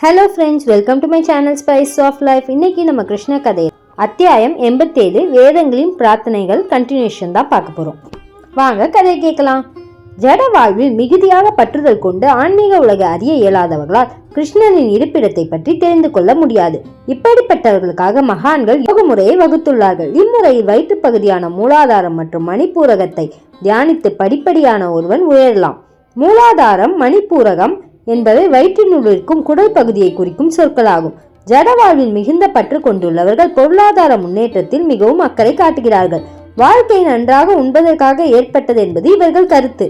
Hello friends welcome to my channel spice of life இன்னைக்கு நம்ம கிருஷ்ண கதை. அத்தியாயம் எண்பத்தேழு வேதங்களின் பிரார்த்தனைகள் கண்டினியூஷன் தான் பார்க்க போகிறோம் வாங்க கதையை கேட்கலாம். ஜட வாழ்வில் மிகுதியாக பற்றுதல் கொண்டு ஆன்மீக உலக அறிய இயலாதவர்களால் கிருஷ்ணனின் இருப்பிடத்தை பற்றி தெரிந்து கொள்ள முடியாது. இப்படிப்பட்டவர்களுக்காக மகான்கள் யோக முறையை வகுத்துள்ளார்கள். இம்முறையில் வயிற்று பகுதியான மூலாதாரம் மற்றும் மணிப்பூரகத்தை தியானித்து படிப்படியான ஒருவன் உயரலாம். மூலாதாரம் மணிப்பூரகம் என்பவை வயிற்றினுள் இருக்கும் குடல் பகுதியை குறிக்கும் சொற்களாகும். ஜட வாழ்வில் மிகுந்த பற்று கொண்டுள்ளவர்கள் பொருளாதார முன்னேற்றத்தில் மிகவும் அக்கறை காட்டுகிறார்கள். வாழ்க்கை நன்றாக உண்பதற்காக ஏற்பட்டது என்பது இவர்கள் கருத்து.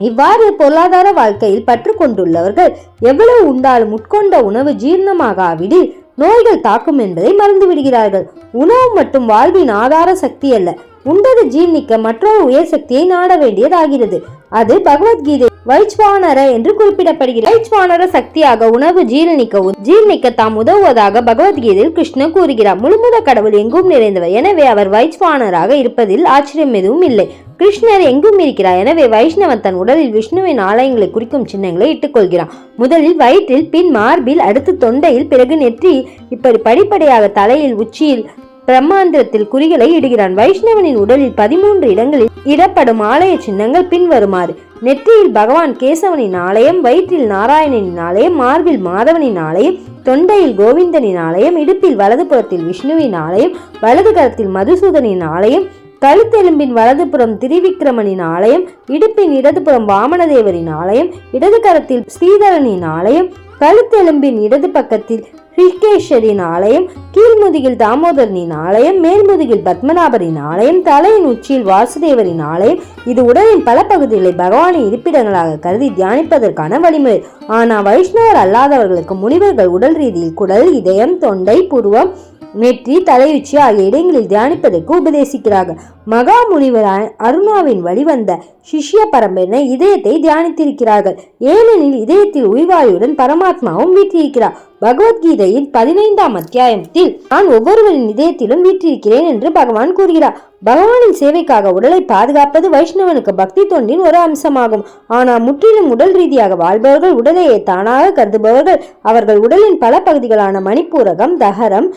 இவ்வாறு பொருளாதார வாழ்க்கையில் பற்று கொண்டுள்ளவர்கள் எவ்வளவு உண்டாலும் உட்கொண்ட உணவு ஜீரணமாகாவிடில் நோய்கள் தாக்கும் என்பதை மறந்து விடுகிறார்கள் உணவு மற்றும் வாழ்வின் ஆதார சக்தி அல்ல உண்டது ஜீர்ணிக்க மற்றொரு உயர் சக்தியை நாட வேண்டியதாகிறது. அது பகவத்கீதை வைச்வானர என்று குறிப்பிடப்படுகிறது. வைச்வானர சக்தியாக உணவு ஜீரணிக்க ஜீர்ணிக்க தாம் உதவுவதாக பகவத்கீதையில் கிருஷ்ணன் கூறுகிறார். முழுமுத கடவுள் எங்கும் நிறைந்தவர். எனவே அவர் வைச்வானராக இருப்பதில் ஆச்சரியம் எதுவும் இல்லை. கிருஷ்ணர் எங்கும் இருக்கிறார். எனவே வைஷ்ணவன் தன் உடலில் விஷ்ணுவின் ஆலயங்களை குறிக்கும் சின்னங்களை இட்டுக்கொள்கிறான். முதலில் வயிற்றில் பின் மார்பில் அடுத்து தொண்டையில் பிறகு நெற்றி இப்படி படிப்படியாக தலையில் உச்சியில் பிரம்மாந்திரத்தில் குறிகளை இடுகிறான். வைஷ்ணவனின் உடலில் பதிமூன்று இடங்களில் இடப்படும் ஆலய சின்னங்கள் பின்வருமாறு. நெற்றியில் பகவான் கேசவனின் ஆலயம் வயிற்றில் நாராயணனின் ஆலயம் மார்பில் மாதவனின் ஆலயம் தொண்டையில் கோவிந்தனின் ஆலயம் இடுப்பில் வலது புறத்தில் விஷ்ணுவின் ஆலயம் வலது கரத்தில் மதுசூதனின் ஆலயம் கழுத்தெலும்பின் வலதுபுறம் திரிவிக்ரமனின் ஆலயம் இடுப்பின் இடதுபுறம் வாமனதேவரின் ஆலயம் இடது கரத்தில் ஸ்ரீதரனின் ஆலயம் கழுத்தெலும்பின் இடது பக்கத்தில் ரிஷிகேஷரின் ஆலயம் கீழ்முதுகில் தாமோதரனின் ஆலயம் மேல்முதுகில் பத்மநாபரின் ஆலயம் தலையின் உச்சியில் வாசுதேவரின் ஆலயம். இது உடலின் பல பகுதிகளை பகவானின் இருப்பிடங்களாக கருதி தியானிப்பதற்கான வழிமுறை. ஆனால் வைஷ்ணவர் அல்லாதவர்களுக்கு முனிவர்கள் உடல் ரீதியில் குடல் இதயம் தொண்டை புருவம் நெற்றி தலையுச்சி ஆகிய இடங்களில் தியானிப்பதற்கு உபதேசிக்கிறார்கள் மகா முனிவர் அருணாவின் வழிவந்த சிஷ்ய பரம்பரை இதயத்தை தியானித்திருக்கிறார்கள். ஏனெனில் இதயத்தில் உயிர்வாயுடன் பரமாத்மாவும் வீற்றிருக்கிறார். பகவத்கீதையின் பதினைந்தாம் அத்தியாயத்தில் நான் ஒவ்வொருவரின் இதயத்திலும் வீற்றிருக்கிறேன் என்று பகவான் கூறுகிறார். பகவானின் சேவைக்காக உடலை பாதுகாப்பது வைஷ்ணவனுக்கு பக்தி தொண்டின் ஒரு அம்சமாகும். ஆனால் முற்றிலும் உடல் ரீதியாக வாழ்பவர்கள் உடலையே தானாக கருதுபவர்கள். அவர்கள் உடலின் பல பகுதிகளான மணிப்பூரகம் தகரம்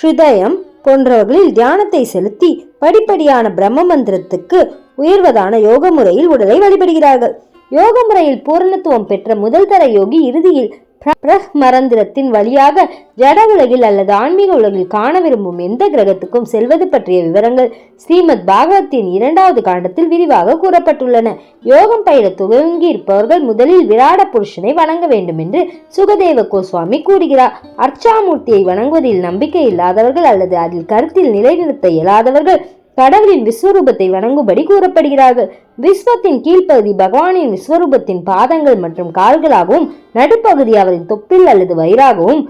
ஹிருதயம் போன்றவர்களில் தியானத்தை செலுத்தி படிப்படியான பிரம்ம மந்திரத்துக்கு உயர்வதான யோக முறையில் உடலை வழிபடுகிறார்கள். யோக முறையில் பூரணத்துவம் பெற்ற முதல் தர யோகி இறுதியில் பிரஹ்மரந்திரத்தின் வழியாக ஜட உலகில் அல்லது ஆன்மீக உலகில் காண விரும்பும் எந்த கிரகத்துக்கும் செல்வது பற்றிய விவரங்கள் ஸ்ரீமத் பாகவத்தின் இரண்டாவது காண்டத்தில் விரிவாக கூறப்பட்டுள்ளன. யோகம் பயில துவங்கி இருப்பவர்கள் முதலில் விராட புருஷனை வணங்க வேண்டும் என்று சுகதேவ கோஸ்வாமி கூறுகிறார். அர்ச்சாமூர்த்தியை வணங்குவதில் நம்பிக்கை இல்லாதவர்கள் அல்லது அதில் கருத்தில் நிலைநிறுத்த இயலாதவர்கள் கடவுளின் விஸ்வரூபத்தை வணங்கும்படி கூறப்படுகிறார்கள். விஸ்வத்தின் கீழ்ப்பகுதி பகவானின் விஸ்வரூபத்தின் பாதங்கள் மற்றும் கால்களாகவும் நடுப்பகுதி அவரின் தொப்பில் அல்லது வயிறாகவும்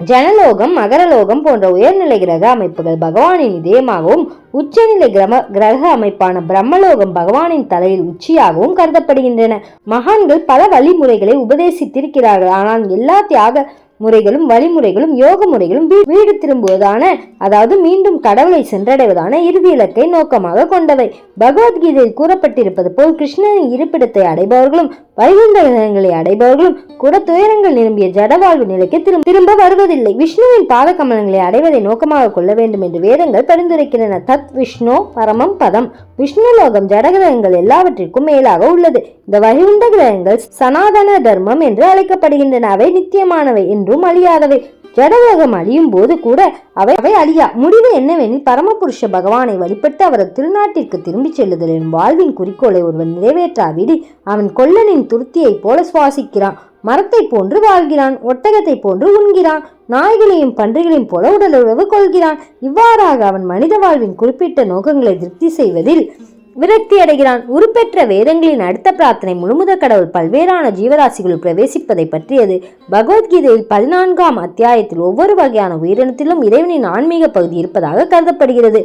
ஜனலோகம் மகரலோகம் போன்ற உயர்நிலை கிரக அமைப்புகள் பகவானின் இதயமாகவும் உச்சநிலை கிரம கிரக அமைப்பான பிரம்மலோகம் பகவானின் தலையில் உச்சியாகவும் கருதப்படுகின்றன. மகான்கள் பல வழிமுறைகளை உபதேசித்திருக்கிறார்கள். ஆனால் எல்லா தியாக முறைகளும் வழிமுறைகளும் யோக முறைகளும் வீ- வீடு திரும்புவதான அதாவது மீண்டும் கடவுளை சென்றடைவதான இறுதி இலக்கை நோக்கமாக கொண்டவை. பகவத்கீதையில் கூறப்பட்டிருப்பது போல் கிருஷ்ணனின் இருப்பிடத்தை அடைபவர்களும் வருகின்ற கிரகங்களை அடைபவர்களும் கூட துயரங்கள் நிரம்பிய ஜடவாழ்வு நிலைக்கு திரும்ப திரும்ப வருவதில்லை. விஷ்ணுவின் பாத கமலங்களை அடைவதை நோக்கமாக கொள்ள வேண்டும் என்று வேதங்கள் பரிந்துரைக்கின்றன. தத் விஷ்ணு பரமம் பதம். விஷ்ணு லோகம் ஜடகிரகங்கள் எல்லாவற்றிற்கும் மேலாக உள்ளது. இந்த வைகுண்ட கிரகங்கள் சனாதன தர்மம் என்று அழைக்கப்படுகின்றன. அவை நித்தியமானவை என்றும் அழியாதவை. ஜடகிரகம் அழியும் போது கூட அவை அவை அழியா. முடிவு என்னவெனில் பரமபுருஷ பகவானை வழிபட்டு அவரது திருநாட்டிற்கு திரும்பிச் செல்லுதல் எனும் வாழ்வின் குறிக்கோளை ஒருவன் நிறைவேற்றாவிடி அவன் கொல்லனின் துருத்தியைப் போல சுவாசிக்கிறான். மரத்தைப் போன்று வாழ்கிறான். ஒட்டகத்தைப் போன்று உண்கிறான். நாய்களையும் பன்றிகளையும் போல உடலுறவு கொள்கிறான். இவ்வாறாக அவன் மனித வாழ்வின் குறிப்பிட்ட நோக்கங்களை திருப்தி செய்வதில் விரக்தி அடைகிறான். உருப்பெற்ற வேதங்களின் அடுத்த பிரார்த்தனை முழுமுத கடவுள் பல்வேறான ஜீவராசிகளுள் பிரவேசிப்பதை பற்றியது. பகவத்கீதையில் பதினான்காம் அத்தியாயத்தில் ஒவ்வொரு வகையான உயிரினத்திலும் இறைவனின் ஆன்மீக பகுதி இருப்பதாக கருதப்படுகிறது.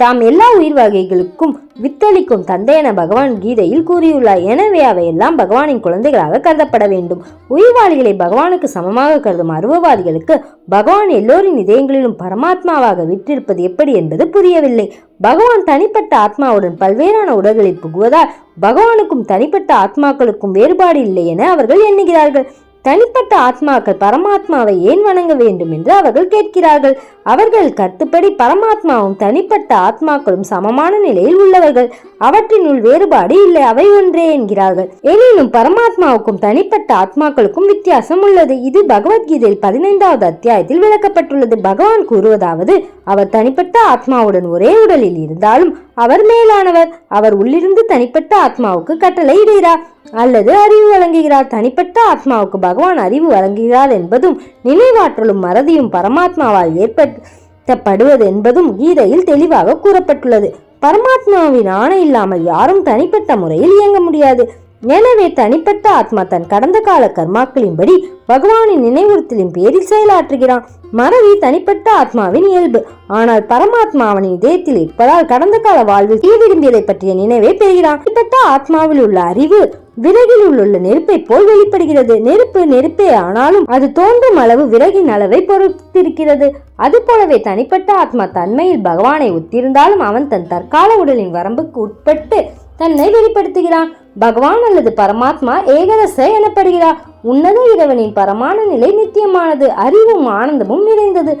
தாம் எல்லா உயிர் வகைகளுக்கும் வித்தளிக்கும் தந்தை என பகவான் கீதையில் கூறியுள்ளார். எனவே அவையெல்லாம் பகவானின் குழந்தைகளாக கருதப்பட வேண்டும். உயிர்வாளிகளை பகவானுக்கு சமமாக கருதும் அருவவாதிகளுக்கு பகவான் எல்லோரின் இதயங்களிலும் பரமாத்மாவாக விற்றிருப்பது எப்படி என்பது புரியவில்லை. பகவான் தனிப்பட்ட ஆத்மாவுடன் பல்வேறான உடல்களில் புகுவதால் பகவானுக்கும் தனிப்பட்ட ஆத்மாக்களுக்கும் வேறுபாடு இல்லை என அவர்கள் எண்ணுகிறார்கள். தனிப்பட்ட ஆத்மாக்கள் பரமாத்மாவை ஏன் வணங்க வேண்டும் என்று அவர்கள் கேட்கிறார்கள். அவர்கள் கருத்துப்படி பரமாத்மாவும் தனிப்பட்ட ஆத்மாக்களும் சமமான நிலையில் உள்ளவர்கள். அவற்றினுள் வேறுபாடு இல்லை அவை ஒன்றே என்கிறார்கள். எனினும் பரமாத்மாவுக்கும் தனிப்பட்ட ஆத்மாக்களுக்கும் வித்தியாசம் உள்ளது. இது பகவத்கீதையில் பதினைந்தாவது அத்தியாயத்தில் விளக்கப்பட்டுள்ளது. பகவான் கூறுவதாவது அவர் தனிப்பட்ட ஆத்மாவுடன் ஒரே உடலில் இருந்தாலும் அவர் மேலானவர். அவர் உள்ளிருந்து தனிப்பட்ட ஆத்மாவுக்கு கட்டளை இடுகிறார். அல்லது அறிவு வழங்குகிறார். தனிப்பட்ட ஆத்மாவுக்கு பகவான் அறிவு வழங்குகிறார் என்பதும் நினைவாற்றலும் மறதியும் பரமாத்மாவால் ஏற்படுத்தப்படுவது என்பதும் கீதையில் தெளிவாக கூறப்பட்டுள்ளது. பரமாத்மாவின் ஆணை இல்லாமல் யாரும் தனிப்பட்ட முறையில் இயங்க முடியாது. எனவே தனிப்பட்ட ஆத்மா தன் கடந்த கால கர்மாக்களின்படி பகவானின் நினைவுறுத்தலின் பேரில் செயலாற்றுகிறான். மறதி தனிப்பட்ட ஆத்மாவின் இயல்பு. ஆனால் பரமாத்மா அவனின் இதயத்தில் இருப்பதால் கடந்த கால வாழ்வில் தீ விரும்பியதை பற்றிய நினைவை பெறுகிறான். தனிப்பட்ட ஆத்மாவில் உள்ள அறிவு விறகில் உள்ள நெருப்பை போல் வெளிப்படுகிறது. நெருப்பு நெருப்பே ஆனாலும் அது தோன்றும் அளவு விறகின் அளவை பொறுத்திருக்கிறது. அது போலவே தனிப்பட்ட ஆத்மா தன்மையில் பகவானை ஒத்திருந்தாலும் அவன் தன் தற்கால உடலின் வரம்புக்கு உட்பட்டு தன்னை வெளிப்படுத்துகிறான். பகவான் அல்லது பரமாத்மா ஏகரச எனப்படுகிறார். உன்னத இறைவனின் பரமான நிலை நித்தியமானது அறிவும் ஆனந்தமும் நிறைந்தது.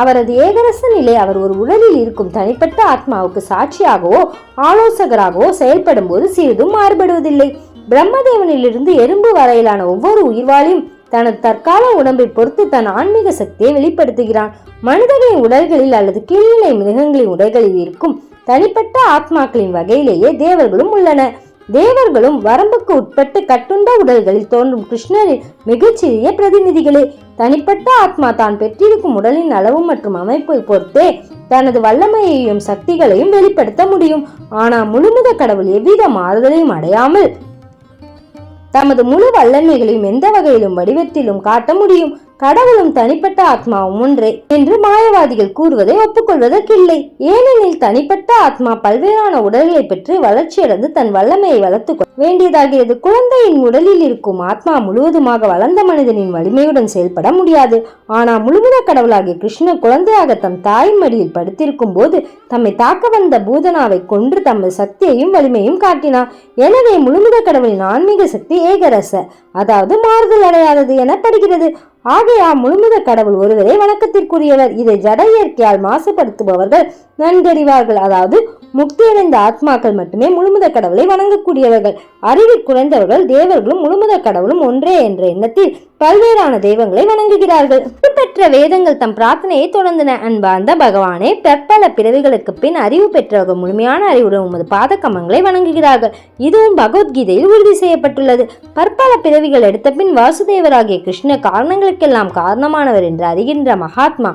அவரது ஏகரச நிலை அவர் ஒரு உடலில் இருக்கும் தனிப்பட்ட ஆத்மாவுக்கு சாட்சியாகவோ ஆலோசகராகவோ செயல்படும் போது சிறிதும் மாறுபடுவதில்லை. பிரம்மதேவனிலிருந்து எறும்பு வரையிலான ஒவ்வொரு உயிர்வாளியும் தனது தற்கால உடம்பை பொறுத்து தன் ஆன்மீக சக்தியை வெளிப்படுத்துகிறான். மனிதர்களின் உடல்களில் அல்லது கீழ்நிலை மிருகங்களின் உடல்களில் இருக்கும் தனிப்பட்ட ஆத்மாக்களின் வகையிலேயே தேவர்களும் உள்ளன. தேவர்களும் வரம்புக்கு உட்பட்டு கட்டுண்ட உடல்களில் தோன்றும் கிருஷ்ணரின் மிகச்சிறிய பிரதிநிதிகளே. தனிப்பட்ட ஆத்மா தான் பெற்றிருக்கும் உடலின் அளவு மற்றும் அமைப்பை பொறுத்தே தனது வல்லமையையும் சக்திகளையும் வெளிப்படுத்த முடியும். ஆனால் முழுமுத கடவுள் எவ்வித மாறுதலையும் அடையாமல் தமது முழு வல்லமைகளையும் எந்த வகையிலும் வடிவத்திலும் காட்ட முடியும். கடவுளும் தனிப்பட்ட ஆத்மாவும் ஒன்றே என்று மாயவாதிகள் கூறுவதை ஒப்புக்கொள்வதற்கில்லை. ஏனெனில் தனிப்பட்ட ஆத்மா பல்வேறான உடல்களை பெற்று வளர்ச்சியடைந்து தன் வல்லமையை வளர்த்துக் கொள்ள வேண்டியதாகிறது. குழந்தையின் உடலில் இருக்கும் ஆத்மா முழுவதுமாக வளர்ந்த மனிதனின் வலிமையுடன் செயல்பட முடியாது. ஆனால் முழுமுத கடவுளாகிய கிருஷ்ணர் குழந்தையாக தம் தாயின் மடியில் படுத்திருக்கும் போது தம்மை தாக்க வந்த பூதனாவை கொன்று தமது சக்தியையும் வலிமையும் காட்டினார். எனவே முழுமுத கடவுளின் ஆன்மீக சக்தி ஏகரச அதாவது மாறுதல் அடையாதது எனப்படுகிறது. ஆகையால் முழுமுத கடவுள் ஒருவரே வணக்கத்திற்குரியவர். இதை ஜட இயற்கையால் மாசுபடுத்துபவர்கள் நன்கறிவார்கள். அதாவது முக்தியடைந்த ஆத்மாக்கள் மட்டுமே முழுமுத கடவுளை வணங்கக்கூடியவர்கள். அறிவில் குறைந்தவர்கள் தேவர்களும் முழுமுத கடவுளும் ஒன்றே என்ற எண்ணத்தில் பல்வேறான தெய்வங்களை வணங்குகிறார்கள். பெற்ற வேதங்கள் தம் பிரார்த்தனையை தொடர்ந்தன. அன்பார்ந்த பகவானே பற்பல பிறவிகளுக்கு பின் அறிவு பெற்றவர்கள் முழுமையான அறிவுடன் உமது பாதக்கமங்களை வணங்குகிறார்கள். இதுவும் பகவத்கீதையில் உறுதி செய்யப்பட்டுள்ளது. பற்பல பிறவிகள் எடுத்த பின் வாசுதேவராகிய கிருஷ்ண காரணங்களுக்கெல்லாம் காரணமானவர் என்று அறிகின்ற மகாத்மா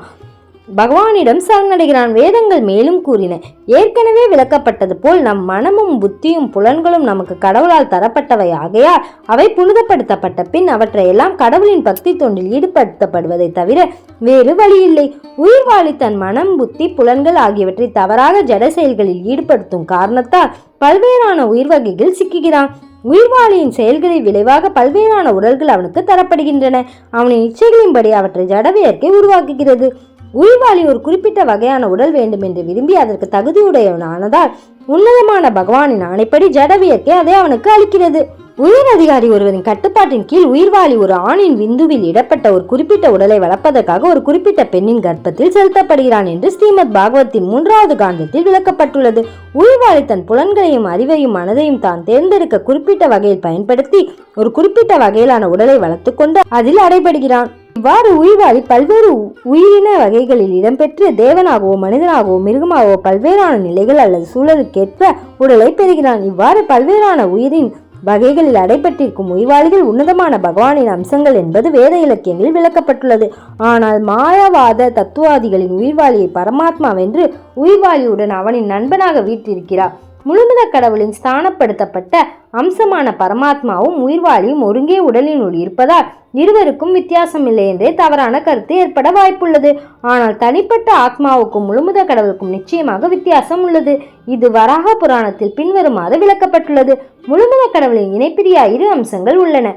பகவானிடம் சரணடைகிறான் வேதங்கள் மேலும் கூறின. ஏற்கனவே விளக்கப்பட்டது போல் நம் மனமும் புத்தியும் புலன்களும் நமக்கு கடவுளால் தரப்பட்டவை ஆகையால் அவை புனிதப்படுத்தப்பட்ட பின் அவற்றையெல்லாம் கடவுளின் பக்தி தொண்டில் ஈடுபடுத்தப்படுவதை தவிர வேறு வழியில்லை. உயிர்வாழி தன் மனம் புத்தி புலன்கள் ஆகியவற்றை தவறாக ஜட செயல்களில் ஈடுபடுத்தும் காரணத்தால் பல்வேறான உயிர் வகைகள் சிக்குகிறான். உயிர்வாளியின் செயல்களின் விளைவாக பல்வேறான உடல்கள் அவனுக்கு தரப்படுகின்றன. அவனின் இச்சைகளின்படி அவற்றை ஜடவியற்கை உருவாக்குகிறது. உயிர்வாளி ஒரு குறிப்பிட்ட வகையான உடல் வேண்டும் என்று விரும்பி அதற்கு தகுதியுடையவனானதால் உன்னதமான பகவானின் ஆணைப்படி ஜடவியற்கை அதை அவனுக்கு அளிக்கிறது. உயர் அதிகாரி ஒருவரின் கட்டுப்பாட்டின் கீழ் உயிர்வாளி ஒரு ஆணின் விந்துவில் இடப்பட்ட ஒரு குறிப்பிட்ட உடலை வளர்ப்பதற்காக ஒரு குறிப்பிட்ட பெண்ணின் கர்ப்பத்தில் செலுத்தப்படுகிறான் என்று ஸ்ரீமத் பாகவத்தின் மூன்றாவது காந்தத்தில் விளக்கப்பட்டுள்ளது. உயிர்வாளி தன் புலன்களையும் அறிவையும் மனதையும் தான் தேர்ந்தெடுக்க குறிப்பிட்ட வகையில் பயன்படுத்தி ஒரு குறிப்பிட்ட வகையிலான உடலை வளர்த்துக்கொண்டு அதில் அடைபடுகிறான். இவ்வாறு உயிர்வாளி பல்வேறு உயிரின வகைகளில் இடம்பெற்று தேவனாகவோ மனிதனாகவோ மிருகமாகவோ பல்வேறான நிலைகள் அல்லது சூழலுக்கேற்ப உடலை பெறுகிறான். இவ்வாறு பல்வேறான உயிரின் வகைகளில் அடைபட்டிருக்கும் உயிர்வாளிகள் உன்னதமான பகவானின் அம்சங்கள் என்பது வேத இலக்கியங்களில் விளக்கப்பட்டுள்ளது. ஆனால் மாயாவாத தத்துவாதிகளின் உயிர்வாளியை பரமாத்மா வென்று உயிர்வாளியுடன் அவனின் நண்பனாக வீற்றிருக்கிறார். முழுமுத கடவுளின் ஸ்தானப்படுத்தப்பட்ட அம்சமான பரமாத்மாவும் உயிர்வாளியும் ஒருங்கே உடலினுள் இருப்பதால் இருவருக்கும் வித்தியாசம் இல்லை என்றே தவறான கருத்து ஏற்பட வாய்ப்புள்ளது. ஆனால் தனிப்பட்ட ஆத்மாவுக்கும் முழுமுத கடவுளுக்கும் நிச்சயமாக வித்தியாசம் உள்ளது. இது வராக புராணத்தில் பின்வருமாறு விளக்கப்பட்டுள்ளது. முழுமுத கடவுளின் இணைப்பிரியா இரு அம்சங்கள் உள்ளன.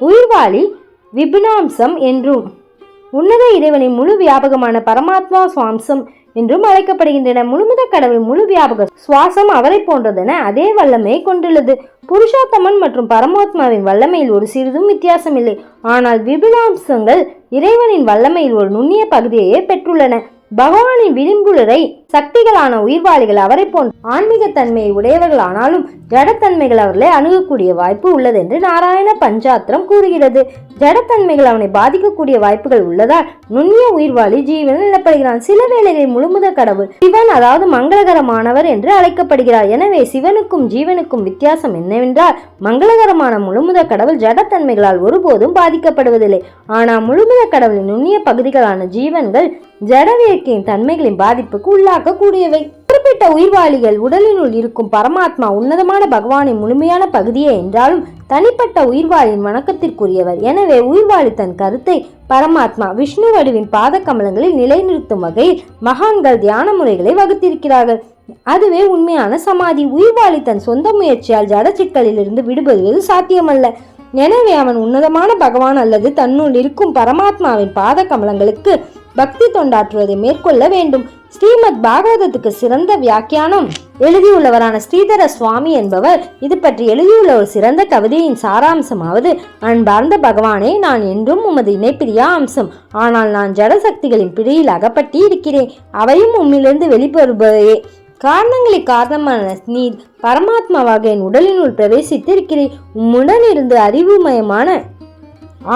உயிர்வாளி விபினாம்சம் என்றும் உன்னத இறைவனின் முழு வியாபகமான பரமாத்மா சுவாம்சம் என்றும் அழைக்கப்படுகின்றன. முழுமுத கடவுள் முழு வியாபக சுவாசம் அவரை போன்றதென அதே வல்லமையை கொண்டுள்ளது. புருஷோத்தமன் மற்றும் பரமாத்மாவின் வல்லமையில் ஒரு சிறிதும் வித்தியாசமில்லை. ஆனால் விபிலாம்சங்கள் இறைவனின் வல்லமையில் ஒரு நுண்ணிய பகுதியையே பெற்றுள்ளன. பகவானின் விளிம்புலரை சக்திகளான உயிர்வாளிகள் அவரை போன்ற ஆன்மீக தன்மையை உடையவர்களானாலும் ஜடத்தன்மைகள் அவர்களை அணுகக்கூடிய வாய்ப்பு உள்ளது என்று நாராயண பஞ்சாத்திரம் கூறுகிறது. ஜடத்தன்மைகள் அவனை பாதிக்கக்கூடிய வாய்ப்புகள் உள்ளதால் நுண்ணிய உயிர்வாளி ஜீவன் நிலப்படுகிறான். சில வேளைகளில் முழுமுத கடவுள் சிவன் அதாவது மங்களகரமானவர் என்று அழைக்கப்படுகிறார். எனவே சிவனுக்கும் ஜீவனுக்கும் வித்தியாசம் என்னவென்றால் மங்களகரமான முழுமுத கடவுள் ஜடத்தன்மைகளால் ஒருபோதும் பாதிக்கப்படுவதில்லை. ஆனால் முழுமுத கடவுளின் நுண்ணிய பகுதிகளான ஜீவன்கள் ஜடவியக்கையின் தன்மைகளின் பாதிப்புக்கு உள்ளாக்கக்கூடியவை குறிப்பிட்ட உயிர்வாளிகள் உடலினுள் இருக்கும் பரமாத்மா உன்னதமான பகவானின் முழுமையான பகுதியே என்றாலும் தனிப்பட்ட உயிர்வாளியின் வணக்கத்திற்குரியவர். எனவே உயிர்வாளி தன் கருத்தை பரமாத்மா விஷ்ணு வடிவின் பாத கமலங்களில் நிலைநிறுத்தும் வகையில் மகான்கள் தியான முறைகளை வகுத்திருக்கிறார்கள். அதுவே உண்மையான சமாதி. உயிர்வாளி தன் சொந்த முயற்சியால் ஜட சிக்கலிலிருந்து விடுபடுவது சாத்தியமல்ல. எனவே அவன் உன்னதமான பகவான் அல்லது தன்னுள் இருக்கும் பரமாத்மாவின் பாத கமலங்களுக்கு பக்தி தொண்டாற்றுவதை மேற்கொள்ள வேண்டும். ஸ்ரீமத் பாகவதத்துக்கு சிறந்த வியாக்கியானம். எழுதியுள்ளவரான ஸ்ரீதர சுவாமி என்பவர் இது பற்றி எழுதியுள்ள ஒரு சிறந்த கவிதையின் சாராம்சமாவது அன்பார்ந்த பகவானே நான் என்றும் உமது இணைப்பிரியா அம்சம். ஆனால் நான் ஜடசக்திகளின் பிடியில் அகப்பட்டி இருக்கிறேன் அவையும் உம்மிலிருந்து வெளிப்படுபவையே. காரணங்களை காரணமான நீர் பரமாத்மாவாக என் உடலினுள் பிரவேசித்து இருக்கிறேன் உம்முடன் இருந்து அறிவுமயமான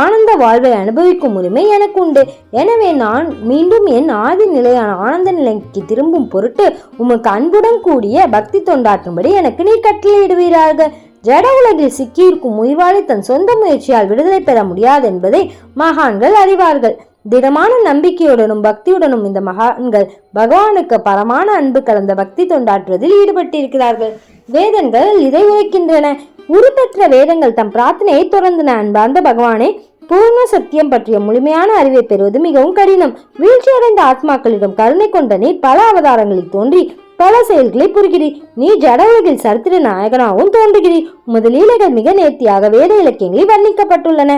ஆனந்த வாழ்வை அனுபவிக்கும் உரிமை எனக்கு உண்டு எனவே நான் மீண்டும் என் ஆதி நிலையான ஆனந்த நிலைக்கு திரும்பும் பொருட்டு உமக்கு அன்புடன் கூடிய பக்தி தொண்டாற்றும்படி எனக்கு நீர் கட்டளையிடுவீராக. ஜட உலகில் சிக்கியிருக்கும் உயிர்வாளி தன் சொந்த முயற்சியால் விடுதலை பெற முடியாது என்பதை மகான்கள் அறிவார்கள். திடமான நம்பிக்கையுடனும் பக்தியுடனும் இந்த மகான்கள் பகவானுக்கு பரமான அன்பு கலந்த பக்தி தொண்டாற்றுவதில் ஈடுபட்டிருக்கிறார்கள். வேதங்கள் இதை உரைக்கின்றன. உருப்பெற்ற வேதங்கள் தம் பிரார்த்தனையை தொடர்ந்தன. அன்பார்ந்த பகவானே பூர்ண சத்தியம் பற்றிய முழுமையான அறிவை பெறுவது மிகவும் கடினம். வீழ்ச்சியடைந்த ஆத்மாக்களிடம் கருணை கொண்ட நீ பல அவதாரங்களில் தோன்றி பல செயல்களை புரிகிறீர் நீ ஜட உலகில் சரித்திர நாயகனாகவும் தோன்றுகிறீர் உமது லீலைகள் மிக நேர்த்தியாக வேத இலக்கியங்களில் வர்ணிக்கப்பட்டுள்ளன.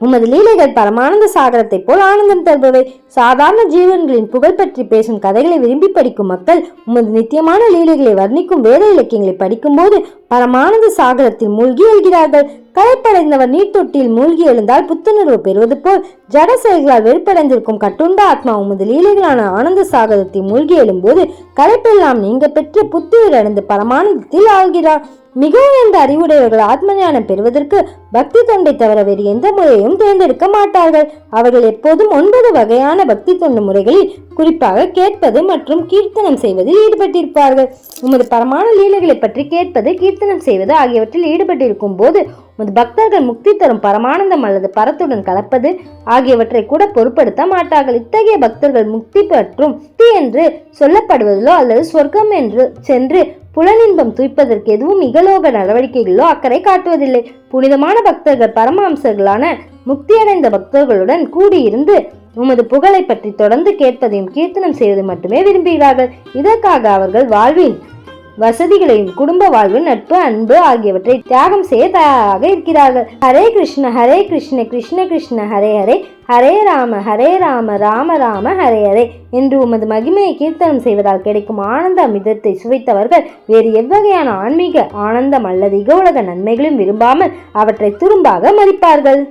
உமது லீலைகள் பரமானந்த சாகரத்தைப் போல் ஆனந்தம் தருபவை. சாதாரண ஜீவன்களின் புகழ் பற்றி பேசும் கதைகளை விரும்பி படிக்கும் மக்கள் உமது நித்தியமான லீலைகளை வர்ணிக்கும் வேத இலக்கியங்களை படிக்கும்போது பரமானந்த சாகரத்தில் மூழ்கி எழுகிறார்கள். களைப்படைந்தவர் நீர்த்தொட்டியில் மூழ்கி எழுந்தால் புத்துணர்வு பெறுவது போல் ஜட செயல்களால் வெறுப்படைந்திருக்கும் கட்டுண்ட ஆத்மா உமது லீலைகளான ஆனந்த சாகரத்தில் மூழ்கி எழும்போது களைப்பெல்லாம் நீங்க பெற்று புத்துயிர் அடைந்து பரமானந்தத்தில் ஆழ்கிறார். மிகவும் எந்த அறிவுடையவர்கள் ஆத்ம ஞானம் பெறுவதற்கு பக்தி தொண்டை தவிர வேறு எந்த முறையையும் தேர்ந்தெடுக்க மாட்டார்கள். அவர்கள் எப்போதும் ஒன்பது வகையான பக்தி தொண்டு முறைகளில் குறிப்பாக கேட்பது மற்றும் கீர்த்தனம் செய்வதில் ஈடுபட்டிருப்பார்கள். உமது பரமான லீலைகளை பற்றி கேட்பது கீர்த்தனம் செய்வது ஆகியவற்றில் ஈடுபட்டிருக்கும் போது உமது பக்தர்கள் முக்தி தரும் பரமானந்தம் அல்லது பரத்துடன் கலப்பது ஆகியவற்றை கூட பொருட்படுத்த மாட்டார்கள். இத்தகைய பக்தர்கள் முக்தி பெற்றும் முக்தி என்று சொல்லப்படுவதிலோ அல்லது சொர்க்கம் என்று சென்று புலனின்பம் துய்ப்பதற்கு எதுவும் இகலோக நடவடிக்கைகளோ அக்கறை காட்டுவதில்லை. புனிதமான பக்தர்கள் பரமாம்சர்களான முக்தியடைந்த பக்தர்களுடன் கூடியிருந்து உமது புகழை பற்றி தொடர்ந்து கேட்பதையும் கீர்த்தனம் செய்வது மட்டுமே விரும்புகிறார்கள். இதற்காக அவர்கள் வாழ்வில் வசதிகளையும் குடும்ப வாழ்வு நட்பு அன்பு ஆகியவற்றை தியாகம் செய்ய தயாராக இருக்கிறார்கள். ஹரே கிருஷ்ண ஹரே கிருஷ்ண கிருஷ்ண கிருஷ்ண ஹரே ஹரே ஹரே ராம ஹரே ராம ராம ராம ஹரே ஹரே என்று உமது மகிமையை கீர்த்தனம் செய்வதால் கிடைக்கும் ஆனந்த அமிர்தத்தை சுவைத்தவர்கள் வேறு எவ்வகையான ஆன்மீக ஆனந்தம் அல்லது இக உலக நன்மைகளையும் விரும்பாமல் அவற்றை துரும்பாக மதிப்பார்கள்.